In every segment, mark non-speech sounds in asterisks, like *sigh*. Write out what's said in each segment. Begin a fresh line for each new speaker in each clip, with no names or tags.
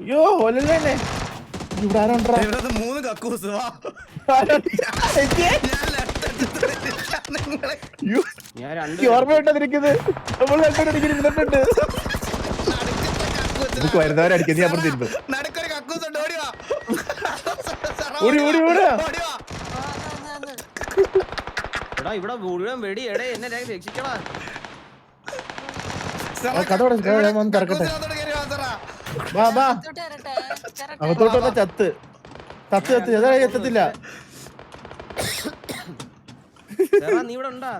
അയ്യോ ഒലല്ലേ ഇവിടെ ആരുണ്ടാ
മൂന്ന് കക്കൂസ് വാ. ഞാൻ left അറ്റത്ത് നിൽക്കാം, നിങ്ങളെ
ഞാൻ രണ്ട്
ഓർമ്മയുണ്ടതിരിക്കുന്നത് നമ്മൾ ഇരുന്നിട്ടുണ്ട്.
നടുക്കത്തെ കക്കൂസിലാ.
നമുക്ക് വരുന്നവരടിക്കും നീ അപ്പുറത്ത് ഇരുന്നു.
നടുക്കൊരു കക്കൂസ് ഉണ്ട് ഓടി വാ.
ഓടി, ഓടി, ഓടി.
ഓടി വാ.
എടാ ഇവിടെ മുഴുവൻ വെടി എടേ എന്നെ രക്ഷ- രക്ഷിക്കടാ.
സാറാ,
കഥ തുട, കഥ
ഇവിടെ
വന്ന് തുറക്കട്ടെ.
കക്കൂസിനകത്തോട്ട് കയറി വാ.
വാ. വാ
ഇതോട്ട് വരട്ടെ കയറട്ടെ.
അകത്തോട്ട് വന്ന ചത്ത്. ചത്ത് ചത്ത്. അതാ എത്തത്തില്ല
നീ ഇവിടെ ഉണ്ടാ?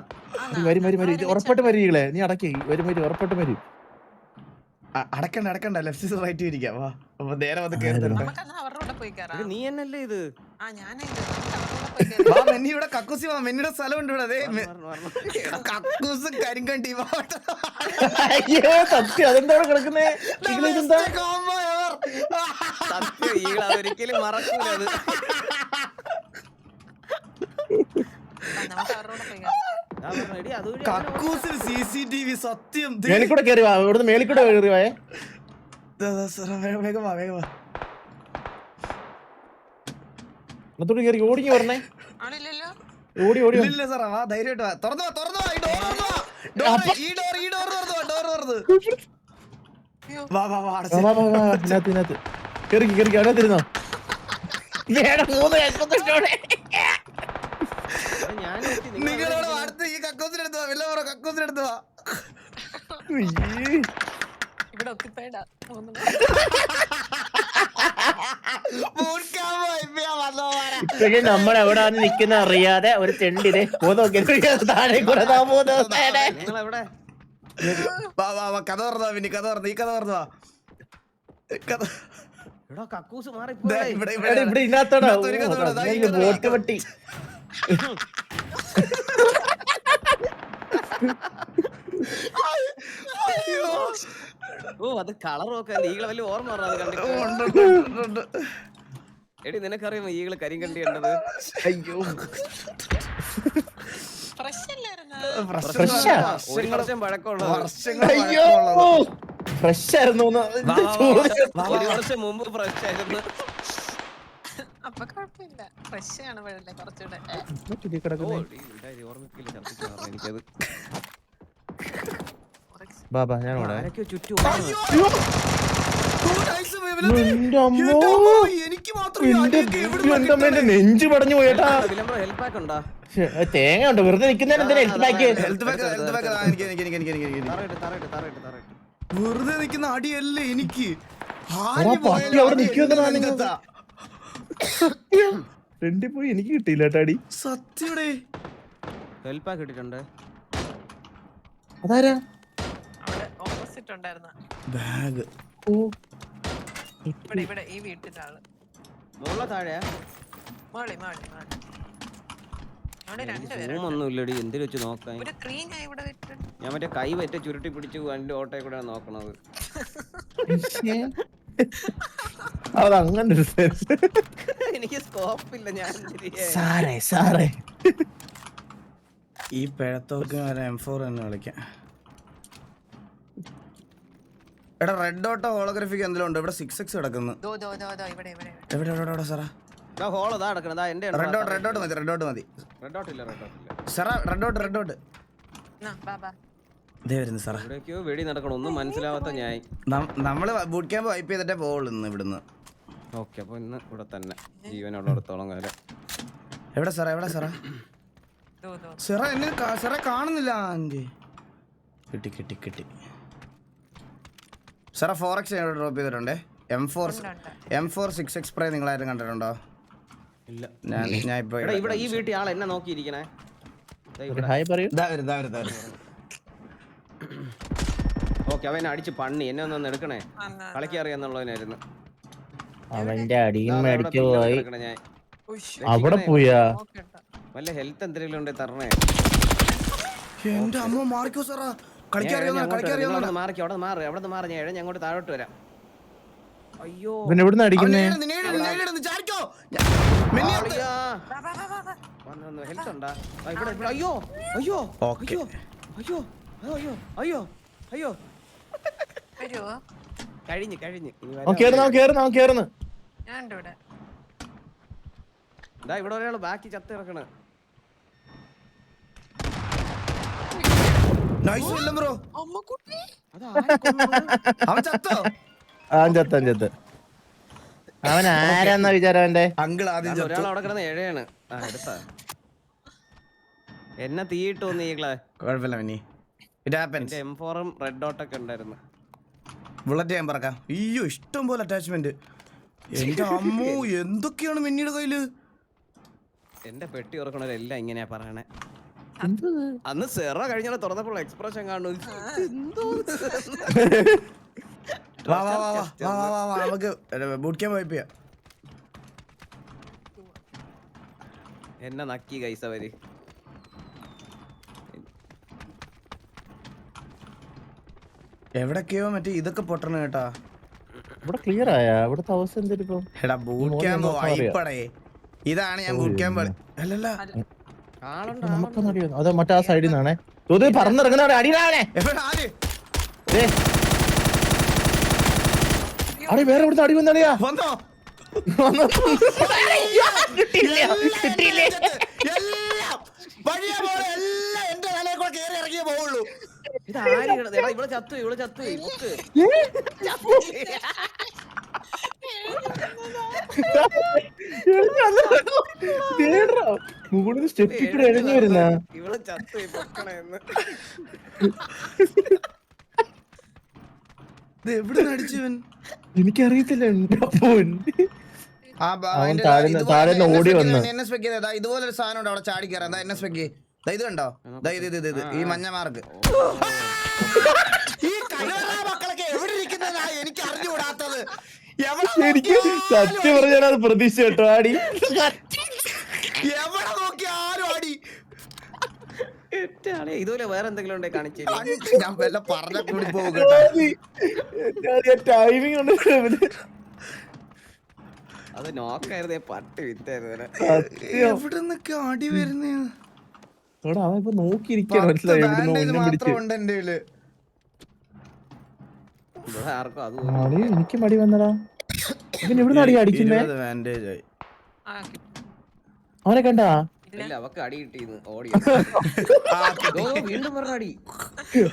വരും വരും വരും. ഇത് ഉറപ്പായിട്ട് മരികളെ നീ അടക്കി. വരും വരും. ഉറപ്പായിട്ട്
മരി അടക്കണ്ട അടക്കണ്ട. ലെഫ്റ്റ് റൈറ്റ് ഇരിക്കാം. വാ. അപ്പൊ നേരെ വന്ന്
കേറി നീ എന്നല്ലേ ഇത്?
ആ ഞാനേ
മെന്നി ഇവിടെ കക്കൂസി വാ. മെന്നിയുടെ സ്ഥലമുണ്ട് ഇവിടെ. അതെ കക്കൂസ് കരിങ്കണ്ടി
അയ്യോ സത്യം. അതെന്താ കിടക്കുന്നേ.
സത്യം ഈകള ഒരിക്കലും മറക്കൂല അത്.
കക്കൂസിൽ സി സി ടി വി സത്യം. ദേ.
മേളിൽ കൂടെ കയറി വാ. ഇവിടുന്ന് മേളിൽ കൂടെ കയറി വായേ
വേഗം വാ വേഗം വാ.
കയറി പറഞ്ഞേ
ആളില്ലല്ലോ?
ഓടി ഓടി.
ഇല്ല സാറാ വാ ധൈര്യമായിട്ട് വാ. തുറന്നു വാ തുറന്നു വാ. ഈ ഡോർ തുറന്നു വാ. ഈ ഡോർ ഈ ഡോർ തുറന്നു വാ ഡോർ തുറന്നു. വാ വാ വാ അടച്ച്.
ഇതിനകത്ത് ഇതിനകത്ത്. കയറി കയറി അതിനകത്തിരുന്നോ വേണം മൂന്ന്
നിങ്ങൾ
നിങ്ങളോട് അടുത്ത് ഈ കക്കൂസിനെടുത്ത് വാ. വല്ല പറ കക്കൂസിനെടുത്ത് വാ.
ഇവിടെ ഒക്കിപ്പേടാ തോന്നുന്നു
ഇപ്പഴേ നമ്മൾ എവിടെ നിൽക്കുന്ന അറിയാതെ ഒരു ചെണ്ടിനെ പോകുന്ന താഴെ കൂടെ
കഥ തുറന്നു പിന്നെ കഥ തുറന്നു ഈ കഥ തുറന്നു. കഥ
എടാ കക്കൂസ് മാറിപ്പോയി.
ഇവിടെ
ഇവിടെ
ഇവിടെ.
ഇവിടെ *laughs* ഇതിനകത്തോടാ
ഇതിനകത്ത് ഒരു കഥ ഇവിടെ, ദാ ഈ കഥ
ബോട്ട് പട്ടി
അയ്യോ.
ഓ അത് കളർ നോക്കാൻ ഈകളെ വലിയ ഓർമ്മ പറഞ്ഞ അത് കണ്ടിട്ട്
ഉണ്ട്, ഉണ്ട്, ഉണ്ട്, ഉണ്ട്.
എടി നിനക്കറിയാമോ ഈകൾ കരിങ്കണ്ടി ഉണ്ടത്
അയ്യോ?
ഒരു വർഷം പഴക്കമുള്ളത്.
അയ്യോ. ഫ്രഷ് ആയിരുന്നു.
ഒരു വർഷം മുമ്പ് ഫ്രഷ് ആയിരുന്നു.
അപ്പൊ കുഴപ്പമില്ല. ഫ്രഷ് കാണുമ്പോഴല്ലേ കുറച്ചുകൂടെ.
ഓർമ്മിക്കില്ല എനിക്കത്
ബാബാ ഞാൻ ഇവിടെ നെഞ്ചു പടഞ്ഞു പോയേട്ടാ തേങ്ങ ഉണ്ട്? വെറുതെ നിൽക്കുന്നതിന് ഹെൽത്ത്
പാക്ക്
വെറുതെ നിൽക്കുന്ന അടിയല്ലേ എനിക്ക്?
പോയി എനിക്ക് കിട്ടിയില്ല അടി.
സത്യടെ.
ഹെൽപ്പ്
അതാരാ?
ബാഗ്
ഓ.
ഇവിടെ ഇവിടെ ഈ ആൾ
മുകളിലെ താഴെയാ?
മോളി മോളി മോളി. അവിടെ രണ്ടുപേരും
റൂം ഒന്നും ഇല്ലടി എന്തിനു വെച്ച് നോക്കാൻ?
ഒരു ക്രീം ഞാൻ ഇവിടെ
ഞാൻ മറ്റേ കൈ പറ്റ ചുരുട്ടി പിടിച്ച് വണ്ടി ഓട്ടോയിൽ കൂടെയാണ് നോക്കണത്.
ഒരു sense.
എനിക്ക് സ്കോപ്പ് ഇല്ല ഞാൻ?
സാറേ സാറേ.
ഈ പിഴത്തോക്ക് എം ഫോർ തന്നെ വിളിക്കാം എടാ റെഡ് ഡോട്ട് ഹോളോഗ്രാഫിക്ക് എന്തെങ്കിലും ഉണ്ട് ഇവിടെ സിക്സ് എക്സ് കിടക്കുന്നു.
ദോ ദോ ദോ ദോ ഇവിടെ ഇവിടെ. ഇവിടെ.
എവിടെ എവിടെ എവിടെ സാറാ?
ദാ ദാ
റെഡ് ഡോട്ട് റെഡ് ഡോട്ട് മതി റെഡ് ഡോട്ട് മതി.
റെഡ് ഡോട്ട് ഇല്ല റെഡ് ഡോട്ട് ഇല്ല.
സാറാ റെഡ് ഡോട്ട് റെഡ് ഡോട്ട് ഇതേ വരുന്നു സാറാ.
വെടി നടക്കണം? ഒന്നും മനസ്സിലാവാത്ത ഞാൻ
നമ്മൾ ബൂട്ട് ക്യാമ്പ് വൈപ്പ് ചെയ്തിട്ടേ പോവുള്ളൂ ഇന്ന് ഇവിടുന്ന്.
ഓക്കെ അപ്പൊ ഇന്ന് ഇവിടെ തന്നെ. ജീവനുള്ളിടത്തോളം കാലം.
എവിടെ സാറാ? എവിടെ സാറാ?
ദോ ദോ.
സിറ എന്നെ കാ- കാണുന്നില്ല ആന്റി. കിട്ടി കിട്ടി കിട്ടി. സിറ ഫോർ എക്സ് ഞാൻ ഡ്രോപ്പ് ചെയ്തിട്ടുണ്ട്. M four M four six x പ്രേ നിങ്ങളാരും കണ്ടിട്ടുണ്ടോ?
ഇല്ല.
ഞാൻ ഞാൻ ഇപ്പൊ
എടാ ഇവിടെ ഈ വീട്ടിൽ ആൾ എന്നെ നോക്കിയിരിക്കണേ
ഹായ് പറയൂ.
ഇതാ ഇതാ ഇതാ വരും.
ഓക്കെ അവൻ അടിച്ച് പണ്ണി. എന്നെ ഒന്ന് എടുക്കണേ.
അന്ന്
കളിക്ക് അറിയാന്നുള്ളവനായിരുന്നു.
അവന്റെ അടിയും മേടിച്ചു പോയി. അവിടെ പോയാ.
വല്ല ഹെൽത്ത് എന്തെങ്കിലും ഉണ്ടെ തരണേ.
എന്റെ അമ്മ മാറിക്കോ സാറാ.
താഴോട്ട് വരാം. അയ്യോ.
എവിടുന്ന് അടിക്കുന്നേ?
ഹെൽത്ത് ഉണ്ടാ? ഇവിടെ ഇവിടെ. അയ്യോ അയ്യോ
ഓക്കേ.
അയ്യോ അയ്യോ അയ്യോ അയ്യോ അയ്യോ
വരുവോ
കഴിഞ്ഞ് കഴിഞ്ഞ്. ഇനി
അവൻ
വരാൻ
കേറുന്നു കേറുന്നു കേറുന്നു.
ഞാൻ ഇവിടെ.
ഇവിടെ ഒരാൾ ബാക്കി ചത്ത് കിടക്കണ്.
Nice villain bro.
അമ്മക്കുട്ടി?
അത് ആരെ കൊന്നത്?
അവൻ ചത്തോ?
അവൻ ചത്ത് അവൻ ചത്ത്. അവൻ ആരാന്നാ വിചാരം അവന്റെ
അങ്കിൾ ആദ്യം
ഒരാൾ അവിടെ കിടന്ന് ഏഴയാണ്. ആ എടുത്ത. എന്നെ തീയിട്ട് വന്നു ഈ ക്ലാ
കുഴപ്പമില്ല മിനി ഇറ്റ് ഹാപ്പൻസ്
എന്റെ എം ഫോറും റെഡ് ഡോട്ടൊക്കെ ഉണ്ടായിരുന്നു.
ബുള്ളറ്റ് ഞാൻ പറക്കാം. അയ്യോ ഇഷ്ടം പോലെ അറ്റാച്ച്മെന്റ് എന്റെ അമ്മോ എന്തൊക്കെയാണ് മിന്നിയുടെ കയ്യിൽ?
എന്റെ പെട്ടി ഉറക്കണവരെല്ലാം ഇങ്ങനെയാ പറയണേ. അന്ന് സെറ കഴിഞ്ഞാൽ തുറന്നപ്പോൾ എക്സ്പ്രഷൻ കാണുന്നു. എന്തോ *laughs*
വാ വാ വാ വാ വാ വാ വാ വാ നമുക്ക് ബൂട്ട് ക്യാമ്പ് വൈപ്പ് ചെയ്യാം.
എന്നെ നക്കി കൈസ അവർ.
എവിടൊക്കെയോ മറ്റേ ഇതൊക്കെ പൊട്ടണ കേട്ടാ.
ഇവിടെ ക്ലിയർ ആയാ? ഇവിടുത്തെ അവസ്ഥ എന്തൊരു ഇപ്പൊ
എടാ ബൂട്ട് ക്യാമ്പ് വൈപ്പടേ ഇതാണ് ഞാൻ ബൂട്ട് ക്യാമ്പ് അല്ലല്ല.
നമുക്കൊന്നും അറിയാം അത് മറ്റേ ആ സൈഡിൽ നിന്നാണേ? തോത് പറന്നിറങ്ങുന്ന അടിയിലാണേ അടി വേറെ ഇവിടുത്തെ അടി വന്നടിയാ.
വന്നോ.
കിട്ടിയില്ല കിട്ടിയില്ലേ?
എല്ലാം. വഴിയെ പോലെ എല്ലാം എന്റെ തലയിൽ കൂടെ കേറി ഇറങ്ങിയേ പോവുള്ളൂ.
ഇത് ആര് ഇവിടെ ചത്തു ഇവിടെ ചത്തു.
കൂടുതൽ സ്റ്റെപ്പ് കൂടെ എഴുതി വരുന്ന?
എവിടെ അടിച്ചവൻ
എനിക്കറിയത്തില്ല
ഇതുപോലെ ഒരു സാധനം അവിടെ ചാടി കയറാം ഈ മഞ്ഞ മാർക്ക് ഈ മക്കളൊക്കെ എവിടെ ഇരിക്കുന്നതാ എനിക്ക് അറിഞ്ഞുകൂടാത്തത്
സത്യം പറഞ്ഞാൽ പ്രതീക്ഷ കേട്ടോ ആടി.
എവിടെ നോക്കി ആരും
അടി ഇതുപോലെ വേറെ എന്തെങ്കിലും
ഞാൻ
പട്ട്
അടി
അവൻ എനിക്ക് മടി വന്നടാ. ഇവൻ എവിടുന്ന് അടി അടിക്കുന്നേ? അവനെ കണ്ടാ?
ഇല്ല അവക്ക് അടി കിട്ടിന്ന് ഓടി.
ആ,
ഓ, വീണ്ടും പറഞ്ഞ അടി.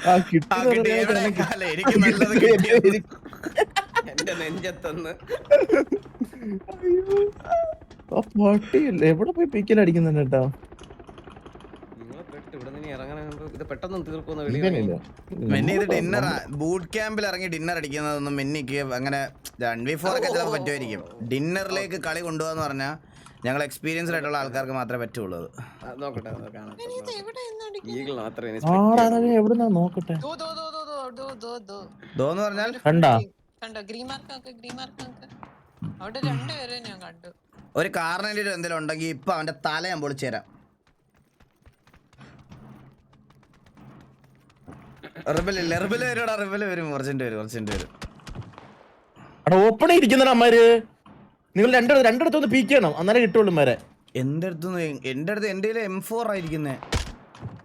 ആ കിട്ടി
ആ, കിട്ടി. എവിടെ? അല്ല, എനിക്ക് നല്ലത് കിട്ടി.
എന്റെ നെഞ്ചത്തെന്ന്.
ആ പട്ടിയല്ലേ എവിടെ പോയി പിക്കൽ അടിക്കുന്നുണ്ട് കേട്ടോ?
നിങ്ങളെ പെട്ട് ഇവിടെ നിന്ന് ഇറങ്ങണ ഇത് പെട്ടെന്ന് തീർക്കുന്ന
ഇവനില്ല
മെന്നെ ഇത് ഡിന്നറാ? ബൂട്ട് ക്യാമ്പിൽ ഇറങ്ങി ഡിന്നർ അടിക്കുന്നതൊന്നും മെന്നിക്ക് അങ്ങനെ വൺ വി ഫോർ ഒക്കെ ചിലപ്പോൾ പറ്റുമായിരിക്കും. ഡിന്നറിലേക്ക് കളി കൊണ്ടുപോകാന്ന് പറഞ്ഞാൽ ഞങ്ങൾ എക്സ്പീരിയൻസ്ഡ് ആയിട്ടുള്ള ആൾക്കാർക്ക് മാത്രമേ പറ്റുള്ളൂ
നോക്കട്ടെ
നോക്കട്ടെ?
ദോന്ന് പറഞ്ഞാൽ
കണ്ടോ.
ഒരു കാറിന് എന്തെങ്കിലും ഉണ്ടെങ്കിൽ ഇപ്പൊ അവന്റെ തല ഞാൻ പൊളിച്ചു തരാം. റിബലില്ല റിബൽ വരും റിബൽ വരും കുറച്ചിന്റെ വരും. കുറച്ചിന്റെ വരും
ഓപ്പൺ ഇരിക്കുന്നടാ അമ്മാര്. നിങ്ങൾ രണ്ട് രണ്ടടുത്തൊന്ന് പീക്ക് ചെയ്യണം. അന്നേരം കിട്ടുള്ളൂ വരെ
എന്റെ അടുത്ത് എന്റെ അടുത്ത് എന്റെ എം ഫോർ ആയിരിക്കുന്നേ.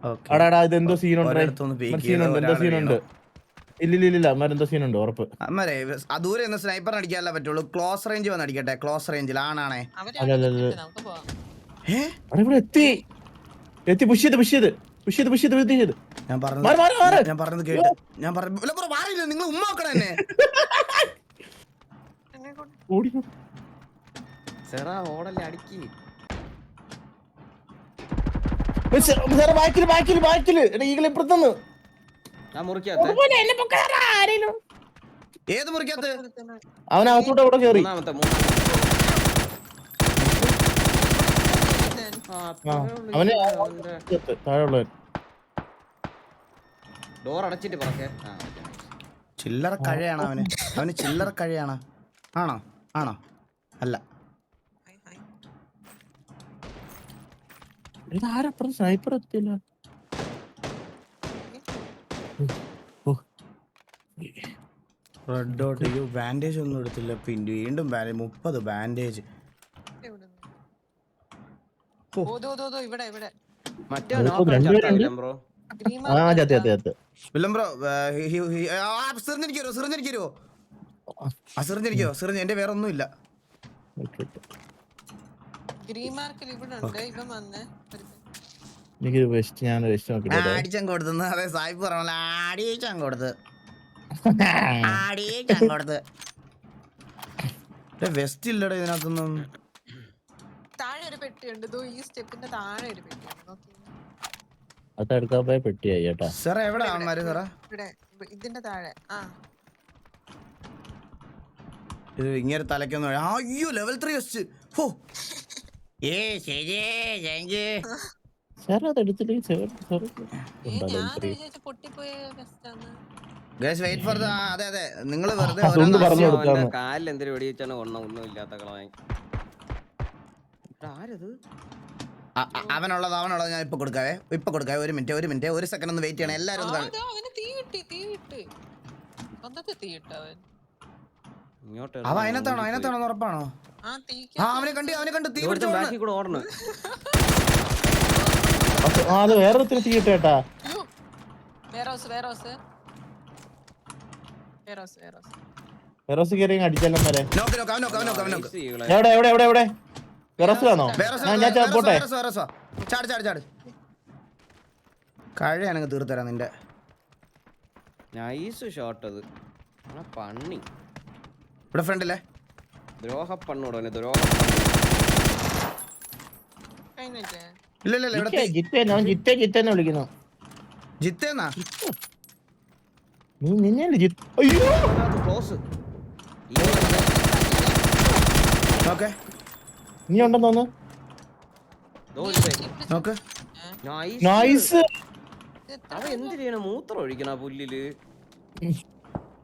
ഓക്കെ.
അടാടാ ഇത് എന്തോ സീനുണ്ട് സീനുണ്ട് സീനുണ്ട് അമ്മാരെന്തോ സീനുണ്ട് ഉറപ്പ്.
അമ്മരെ ദൂരെ നിന്ന് സ്നൈപ്പർ അടിക്കാനല്ല പറ്റുള്ളൂ. ക്ലോസ് റേഞ്ച് വന്ന് അടിക്കട്ടെ. ക്ലോസ് റേഞ്ചിൽ ആണാണേ.
ഇവിടെ എത്തി. എത്തി പുഷ് ചെയ്ത് പുഷ് ചെയ്ത്. പുഷ് ചെയ്ത് പുഷ് ചെയ്ത് പുഷ് ചെയ്ത്.
ഞാൻ. പറഞ്ഞത് ഞാൻ പറഞ്ഞത് കേട്ട്. ഞാൻ പറഞ്ഞു നിങ്ങൾ ഉമ്മ നോക്കണം എന്നെ.
ഓടി.
സെറ ഓടല്ലേ അടിക്ക്.
ബാക്കിൽ ബാക്കിൽ ബാക്കിൽ. എടാ ഈകളെ ഇപ്പുറത്തുനിന്ന്.
ആ മുറിക്കകത്ത്.
ഏത്
അവൻ അവിടെ
മൂന്നാമത്തെ.
അവന് താഴെയുള്ളവൻ.
ഡോർ അടച്ചിട്ട് പറക്കേ.
ചില്ലറ കഴിയാണ് അവന്. അവന് ചില്ലറ കഴിയാണ്. ആണോ? ആണോ? അല്ല.
ഇത് ആരപ്പുറം സ്നൈപ്പർ എത്തില്ല
റെഡ് ഡോട്ട് അയ്യോ ബാൻഡേജ് ഒന്നും എടുത്തില്ല. പിന്നെ വീണ്ടും ബാൻഡേജ് മുപ്പത് ബാൻഡേജ് എന്റെ വേറൊന്നും ഇല്ല
ഇവിടെ ഉണ്ട് വന്നേ.
എനിക്കൊരു വെസ്റ്റ് ഞാൻ വെസ്റ്റ് നോക്കിട്ടെ
ആടിച്ചൻ കൊടുത്തു അതെ സായിപ്പ് പറഞ്ഞ ആടിയച്ചാൻ കൊടുത്ത്. *laughs* ആടിയച്ചാൻ കൊടുത്ത്. വെസ്റ്റ് ഇല്ലടാ ഇതിനകത്തൊന്നും.
താഴെ ഒരു പെട്ടിയുണ്ട്. ദോ ഈ സ്റ്റെപ്പിന്റെ താഴെ ഒരു പെട്ടിയുണ്ട്. നോക്കി.
അത് എടുക്കാൻ പോയ പെട്ടിയായി കേട്ടാ.
സാറേ എവിടെ സാറാ?
ഇവിടെ ഇതിന്റെ താഴെ. ആ.
ഇത് ഇങ്ങനെ തലക്കൊന്നും അയ്യോ ലെവൽ ത്രീ വെസ്റ്റ് ഹോ. ഏ ശരി താങ്ക് *laughs*
സാർ അത് എടുത്തില്ലെങ്കിൽ സാർ സാർ
ഏ ഞാൻ വിചാരിച്ച പൊട്ടിപ്പോയ ബെസ്റ്റാന്ന്
ഗൈസ് വെയിറ്റ് ഫോർ ദ അതെ അതെ. നിങ്ങൾ വെറുതെ
അതൊന്ന് പറഞ്ഞു
കാലിൽ എന്തൊരു വെടി വെച്ചാണ് ഒന്നും ഒന്നും ഇല്ലാത്ത കളവായി ആരത്?
അ- അ- അവനുള്ളത് അവനുള്ളത് ഞാൻ ഇപ്പൊ കൊടുക്കാവേ. ഇപ്പൊ കൊടുക്കാവേ. ഒരു മിനിറ്റ് ഒരു മിനിറ്റ് ഒരു സെക്കൻഡ് ഒന്ന് വെയിറ്റ് ചെയ്യണം. എല്ലാരും ഒന്ന് കാണും
അവന് തീ കിട്ടി തീ കിട്ടി. തീ
ഇങ്ങോട്ട്
അവ അതിനകത്താണോ? അതിനകത്താണോ ഉറപ്പാണോ?
ആ
ആ
തീക്ക്
അവനെ കണ്ടു അവനെ കണ്ടു തീ പിടിച്ച്
ഓടണം.
അത് വേറെ ഒത്തിരി കിട്ടേട്ടാ കേട്ടാ
വേറോസ് വേറോസ് വേറോസ് വേറോസ്
വെറോസ് കയറി അടിച്ചെല്ലാം വരെ. എവിടെ എവിടെ എവിടെ ആണോ ഞാൻ പോട്ടെ.
കഴിയാണെങ്കിൽ തീർത്തരാം നിന്റെ.
നൈസ് ഷോട്ട് അത്. പണ്ണി
ഇവിടെ ഫ്രണ്ടില്ലേ
ദ്രോഹ പണ്ണൂടോ ദ്രോഹ
വിളിക്കുന്നു.
ജിത്തേന്നാ?
നീ ജിത്ത് അയ്യോ!
ക്ലോസ്.
ഓക്കെ
നീ ഉണ്ടെന്ന് തോന്നുന്നു.
നോക്ക്.
നൈസ്
അവ എന്ത് ചെയ്യണം? മൂത്രം ഒഴിക്കണ പുല്ലിൽ.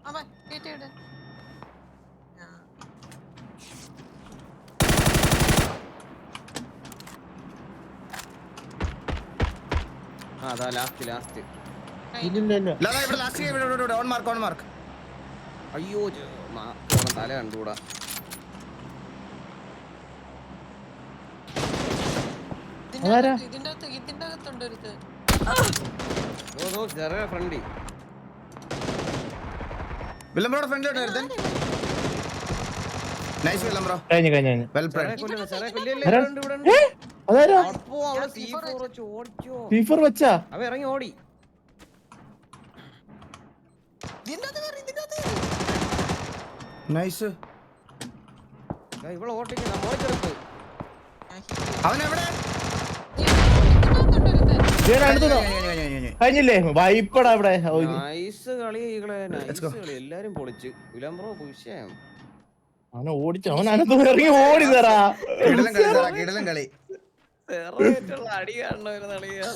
അവൻ കേട്ടിവിടെ
അതാ ലാസ്റ്റ് ലാസ്റ്റ്
ഇവിടെ ലാസ്റ്റ് ഇവിടെ ഓൺ മാർക്ക് ഓൺ മാർക്ക്
അയ്യോ തല കണ്ടുകൂടാ?
ഇതിന്റെ അകത്ത് ഇതിന്റെ അകത്തുണ്ട് ഒരുത്ത്
ഫ്രണ്ടി
വില്ലംബ്രോയുടെ ഫ്രണ്ടിലോട്ട് ഒരുത്തൻ. നൈസ് വില്ലംബ്രോ
കഴിഞ്ഞു കഴിഞ്ഞു
വെൽ പ്ലേഡ്
കൊല്ലുന്നു ചെറിയ കൊല്ലിയല്ലേ
ആരാ?
ഇവിടെ ഉണ്ട്, ഇവിടെ ഉണ്ട്.
ഏ? അതാരാ
അപ്പോ അവിടെ C4 വെച്ച്? അവ ഇറങ്ങി ഓടി.
നൈസ്.
ഓട്ടിക്കുന്ന.
കഴിഞ്ഞില്ലേ? വൈപ്പടാ ഇവിടെ.
നൈസ് കളി. എല്ലാരും പൊളിച്ച്. വിലംബ്രോ വിഷയം.
അവനെ ഓടിച്ചു അവൻ അതിനകത്ത് ഇറങ്ങി ഓടി തരാ
കളി.
ചെറുതായിട്ടുള്ള അടി കാണുന്ന കളിയാ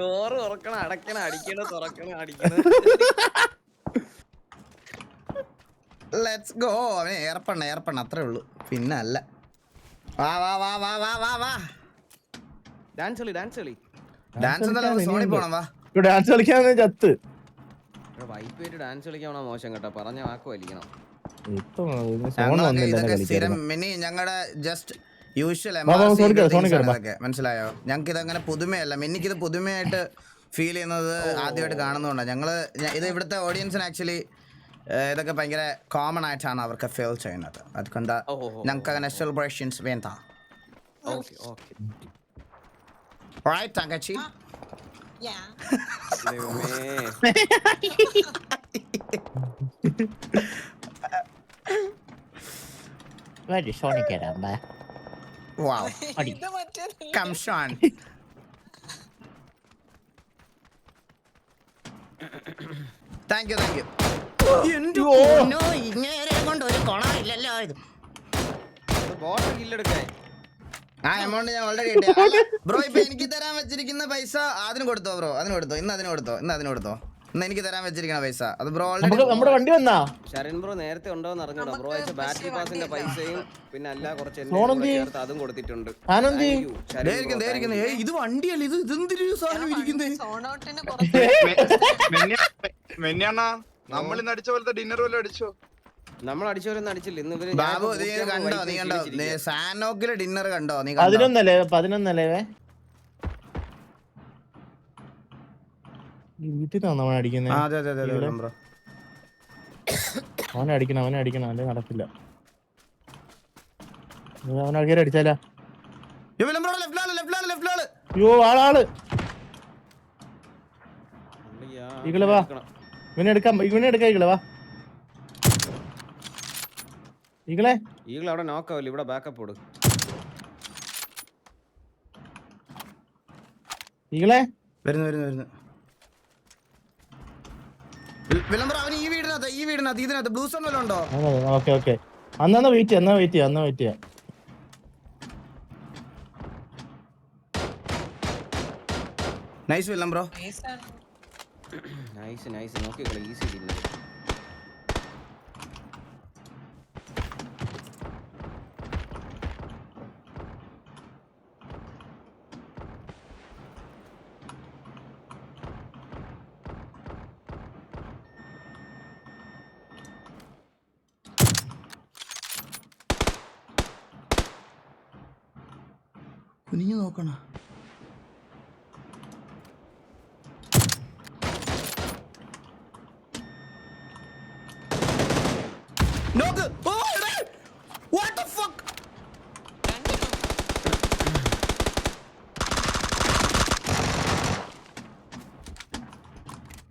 ഡോറ് തുറക്കണം അടക്കണ അടിക്കണം തുറക്കണം അടിക്കണം.
ലെറ്റ്സ് ഗോ അവനെ ഏർപ്പണ്ണ ഏർപ്പണ്ണ അത്രേ ഉള്ളൂ. പിന്നെ അല്ല. വാ വാ വാ വാ വാ വാ വാ.
ഡാൻസ് കളി ഡാൻസ് കളി.
ഡാൻസ് ഒന്നല്ല സോണി പോണം വാ.
ഇവിടെ ഡാൻസ് കളിക്കാൻ ചത്ത്.
വൈപ്പ് ആയിട്ട് ഡാൻസ് കളിക്കാൻ മോശം കേട്ടോ. പറഞ്ഞ വാക്ക് വലിക്കണം.
ഇതൊക്കെ സ്ഥിരം മിനി ഞങ്ങളുടെ ജസ്റ്റ് യൂഷ്വൽ. മനസ്സിലായോ? ഞങ്ങൾക്ക് ഇതങ്ങനെ പുതുമയല്ല. മിന്നിക്ക് ഇത് പുതുമയായിട്ട് ഫീൽ ചെയ്യുന്നത് ആദ്യമായിട്ട് കാണുന്നതുകൊണ്ടാണ് ഞങ്ങൾ ഇത് ഇവിടുത്തെ ഓഡിയൻസിന് ആക്ച്വലി ഇതൊക്കെ ഭയങ്കര കോമൺ ആയിട്ടാണ് അവർക്ക് ഫീൽ ചെയ്യുന്നത്. അതുകൊണ്ട്. ഞങ്ങൾക്ക് അങ്ങനെ സെലിബ്രേഷൻസ് വേണ്ട. റൈറ്റ് തങ്കച്ചി.
Yeah. *laughs*
get
വാവ്
അടി.
ഇത് *laughs* മറ്റേതല്ല.
കംഷാൻ താങ്ക് യു താങ്ക് യു ഇങ്ങനെ കൊണ്ട് ഒരു കൊണമില്ലല്ലോ ഇത്.
കില്ലെടുക്കാൻ
ആ എമൗണ്ട് ഞാൻ ഓൾറെഡി ബ്രോ ഇപ്പൊ എനിക്ക് തരാൻ വെച്ചിരിക്കുന്ന പൈസ അതിന് കൊടുത്തോ ബ്രോ അതിന് കൊടുത്തോ? ഇന്ന് അതിന് കൊടുത്തോ? ഇന്ന് അതിന് കൊടുത്തോ? ഇന്ന് എനിക്ക് തരാൻ വെച്ചിരിക്കണ പൈസ. അത് ബ്രോ
നമ്മുടെ വണ്ടി വന്നാ?
ശരൺ ബ്രോ നേരത്തെ ഉണ്ടോന്ന് അറിഞ്ഞോടാ. ബ്രോ അയച്ച ബാറ്ററി പാസിന്റെ പൈസയും പിന്നെ അല്ല കുറച്ച്? ചേർത്ത് അതും കൊടുത്തിട്ടുണ്ട്.
ഇത് വണ്ടിയല്ല ഇത് ഇതെന്തൊരു സാധനം ഇരിക്കുന്നേ?
നമ്മൾ *laughs* നമ്മളിന്ന് അടിച്ച പോലത്തെ ഡിന്നർ വല്ലതും അടിച്ചോ?
നമ്മൾ അടിച്ചവരൊന്നും അടിച്ചില്ല. ഇന്ന് ഇവർ
ബാബു നീ കണ്ടോ നീ കണ്ടോ. സാനോക്കിലെ ഡിന്നർ കണ്ടോ? നീ കണ്ടോ?
പതിനൊന്നല്ലേ പതിനൊന്നല്ലേ നമ്മൾ
ആ,
അടിക്കുന്നത്
അതെ അതെ അതെ അതെ ബ്രോ
അവനെ അടിക്കണം അവനെ അടിക്കണം അല്ലെ നടക്കില്ല. അവനെ കയറി അടിച്ചാലാ? അയ്യോ
ആളാൾ
ഈകളെ വാ. ഇവനെ എടുക്കാം ഇവനെ എടുക്കാം ഈകളെ വാ. ഈകളെ.
ഈഗിൾ അവിടെ നോക്കാവില്ല ഇവിടെ ബാക്കപ്പ് കൊടുക്കും
ഈകളെ.
വരുന്നു വരുന്നു വരുന്നു. വിളംബരം അവൻ ഈ വീടിനകത്ത് ഈ വീടിനകത്ത് ഇതിനകത്ത് ബ്ലൂ വല്ലതും ഉണ്ടോ?
Okay okay. അന്നാ വെയിറ്റ് ചെയ്യാം എന്നാ വെയിറ്റ് ചെയ്യാം എന്നാ വെയിറ്റ് ചെയ്യാം.
Nice William bro
nice nice നോക്കി ഈസി ഇല്ല
നോക്കണ? നോക്ക്. ഓ വാട്ട് ദ ഫക്ക്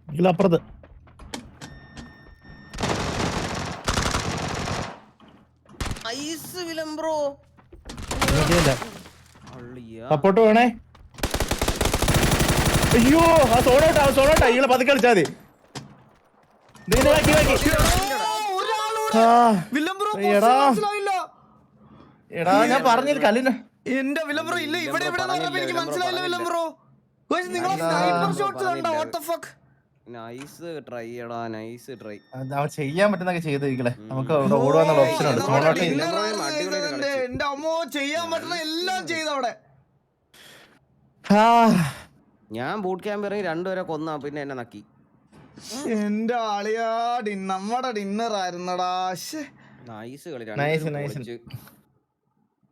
രണ്ടും
അപ്പുറത്ത്
ഐസ്
നോക്കിയില്ല
അള്ളിയാ
സപ്പോർട്ട് വേണേ? അയ്യോ ആ സോണോട്ടാ ആ സോണോട്ടാ ഇങ്ങനെ പതുക്കെ കളിച്ചാ മതി. എടാ. ഞാൻ പറഞ്ഞത് കല്ലിന്.
എന്റെ വില്ലം ബ്രോ ഇല്ല ഇവിടെ ഇവിടെ എനിക്ക് മനസ്സിലായില്ല വില്ലം
വില്ലം
ബ്രോ നിങ്ങൾ സ്നൈപ്പർ ഷോട്ട്സ് കണ്ടോ? What the fuck
nice try എടാ നൈസ് ട്രൈ
അവൻ ചെയ്യാൻ പറ്റുന്നൊക്കെ ചെയ്ത് നമുക്ക് ഓടുവാന്നുള്ള ഓപ്ഷൻ ഉണ്ട്.
എന്റെ അമ്മോ ചെയ്യാൻ പറ്റുന്ന എല്ലാം ചെയ്തു അവിടെ.
ആ,
ഞാൻ ബൂട്ട് ക്യാമ്പ് ഇറങ്ങി രണ്ടുപേരെ കൊന്നാ പിന്നെ എന്നെ നക്കി.
എന്റെ ആളിയാ നമ്മടെ ഡിന്നർ ആയിരുന്നടാ.
നൈസ് കളി.
നൈസ്.
പൊളിച്ച്.